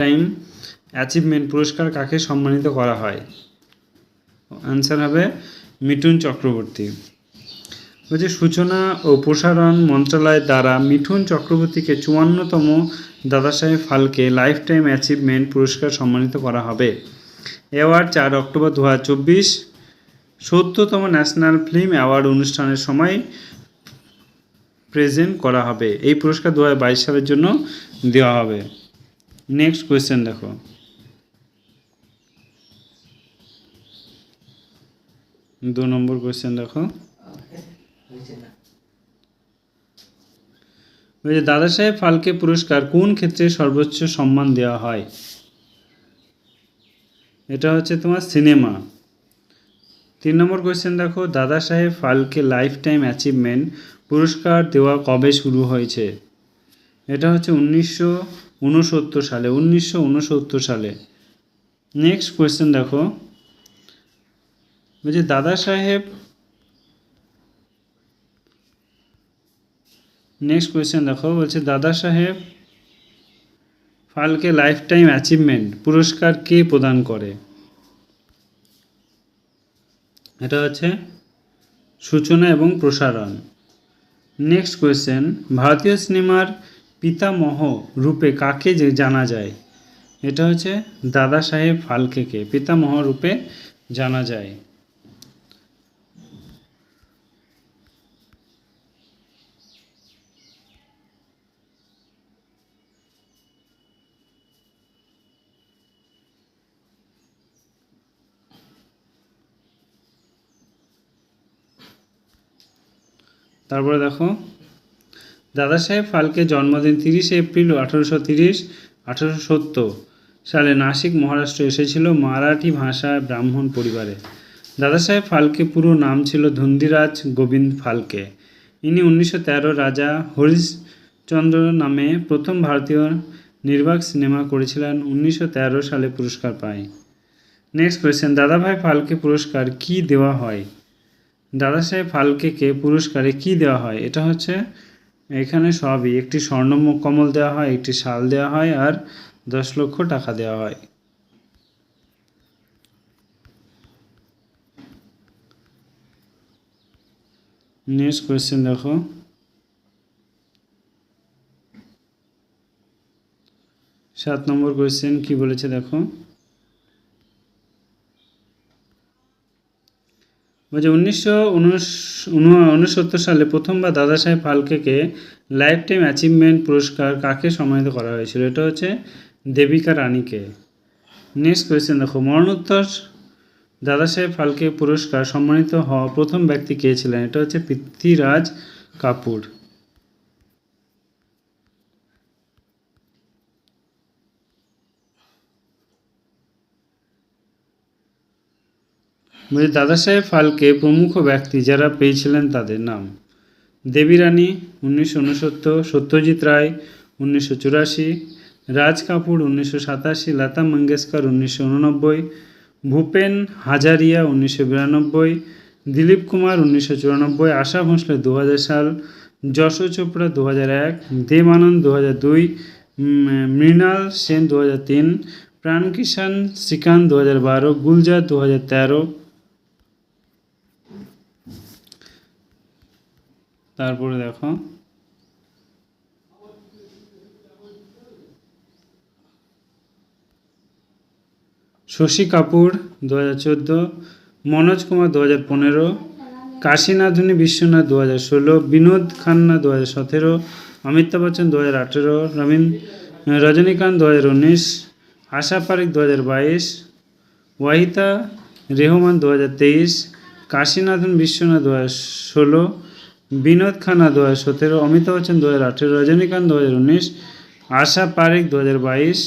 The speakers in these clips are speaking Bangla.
টাইম অ্যাচিভমেন্ট পুরস্কার কাকে সম্মানিত করা হয়? অ্যান্সার হবে মিঠুন চক্রবর্তী। বলছে, সূচনা ও প্রসারণ মন্ত্রণালয় দ্বারা মিঠুন চক্রবর্তীকে চুয়ান্নতম Dadasaheb Phalke lifetime achievement পুরস্কার সম্মানিত করা হবে। অ্যাওয়ার্ড চার অক্টোবর দু হাজার চব্বিশ, সত্তরতম ন্যাশনাল ফিল্ম অ্যাওয়ার্ড অনুষ্ঠানের সময় প্রেজেন্ট করা হবে। এই পুরস্কার দু হাজার বাইশ সালের জন্য দেওয়া হবে। নেক্সট কোয়েশ্চেন দেখো। দু নম্বর কোয়েশ্চেন দেখো। বলছে দাদা সাহেব ফালকে পুরস্কার কোন ক্ষেত্রে সর্বোচ্চ সম্মান দেওয়া হয়? এটা হচ্ছে তোমার সিনেমা। তিন নম্বর কোয়েশ্চেন দেখো দাদা সাহেব ফালকে লাইফ টাইম অ্যাচিভমেন্ট পুরস্কার দেওয়া কবে শুরু হয়েছে? এটা হচ্ছে উনিশশো উনসত্তর সালে, উনিশশো উনসত্তর সালে। নেক্সট কোয়েশ্চেন দেখো। বলছি দাদা সাহেব। নেক্সট কোয়েশ্চেন দেখো, বলছে, দাদা সাহেব ফালকে লাইফ টাইম অ্যাচিভমেন্ট পুরস্কার কে প্রদান করে? এটা হচ্ছে সূচনা এবং প্রসারণ। নেক্সট কোয়েশ্চেন ভারতীয় সিনেমার পিতামহ রূপে কাকে যে জানা যায়? এটা হচ্ছে দাদা সাহেব ফালকেকে, পিতামহ রূপে জানা যায়। তারপরে দেখো দাদা সাহেব ফালকে জন্মদিন তিরিশে এপ্রিল আঠারোশো তিরিশ, আঠারোশো সত্তর সালে নাসিক মহারাষ্ট্র এসেছিল মারাঠি ভাষায় ব্রাহ্মণ পরিবারে। দাদা সাহেব ফালকে পুরো নাম ছিল ধন্দিরাজ গোবিন্দ ফালকে। ইনি উনিশশো তেরো রাজা হরিশচন্দ্র নামে প্রথম ভারতীয় নির্বাক সিনেমা করেছিলেন, উনিশশো তেরো সালে পুরস্কার পায়। নেক্সট কোয়েশ্চেন দাদাভাই ফালকে পুরস্কার কি দেওয়া হয়? দাদা সাহেব ফালকেকে পুরস্কারে কি দেওয়া হয়? এটা হচ্ছে এখানে সবই। একটি স্বর্ণ কমল দেওয়া হয়, একটি শাল দেওয়া হয়, আর দশ লক্ষ টাকা দেওয়া হয়। নেক্সট কোয়েশ্চেন দেখো। সাত নম্বর কোয়েশ্চেন কি বলেছে দেখো? বলছে, উনিশশো উনসত্তর সালে প্রথমবার দাদা সাহেব ফালকেকে লাইফ টাইম অ্যাচিভমেন্ট পুরস্কার কাকে সম্মানিত করা হয়েছিল? এটা হচ্ছে দেবিকা রানীকে নেক্সট কোয়েশ্চেন দেখো, মরণোত্তর দাদা সাহেব ফালকে পুরস্কার সম্মানিত হওয়া প্রথম ব্যক্তি কে ছিলেন? এটা হচ্ছে পৃথ্বীরাজ কাপুর। বলছি দাদা সাহেব ফালকে প্রমুখ ব্যক্তি যারা পেয়েছিলেন তাদের নাম। দেবী রানী উনিশশো উনসত্তর, সত্যজিৎ রায় উনিশশো চুরাশি, রাজ কাপুর উনিশশো সাতাশি, লতা মঙ্গেশকর উনিশশো উননব্বই, ভূপেন হাজারিয়া উনিশশো বিরানব্বই, দিলীপ কুমার উনিশশো চুরানব্বই, আশা ভোঁসলে দু হাজার সাল যশো চোপড়া দু হাজার এক, দেব আনন্দ দু দুই মৃণাল সেন দু হাজার তিন, প্রাণকিষাণ শ্রীকান্ত দু হাজার বারো গুলজার দু হাজার তেরো তারপরে দেখো। শশী কাপুর দু হাজার চোদ্দ, মনোজ কুমার দু হাজার পনেরো, কাশীনাথনী বিশ্বনাথ দু হাজার ষোলো, বিনোদ খান্না দু হাজার সতেরো, অমিতাভ বচ্চন দু হাজার আঠেরো, রবীন, রজনীকান্ত দু হাজার উনিশ, আশা পারিক দু হাজার বাইশ, ওয়াহিতা রেহমান দু হাজার তেইশ, কাশীনাথন বিশ্বনাথ দু হাজার ষোলো বিনোদ খান্না দু হাজার সতেরো অমিতাভ বচ্চন দু হাজার আঠেরো, রজনীকান্ত দু হাজার উনিশ, আশা পারিক দু হাজার বাইশ।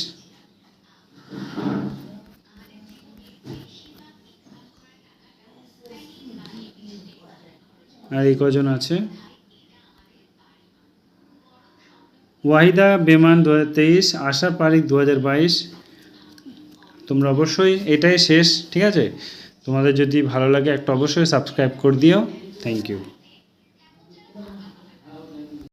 আর এই কজন আছে? ওয়াহিদা বেমান দু তেইশ, আশা পারিক দু বাইশ। তোমরা অবশ্যই এটাই শেষ, ঠিক আছে? তোমাদের যদি ভালো লাগে একটা অবশ্যই সাবস্ক্রাইব করে দিও। Thank you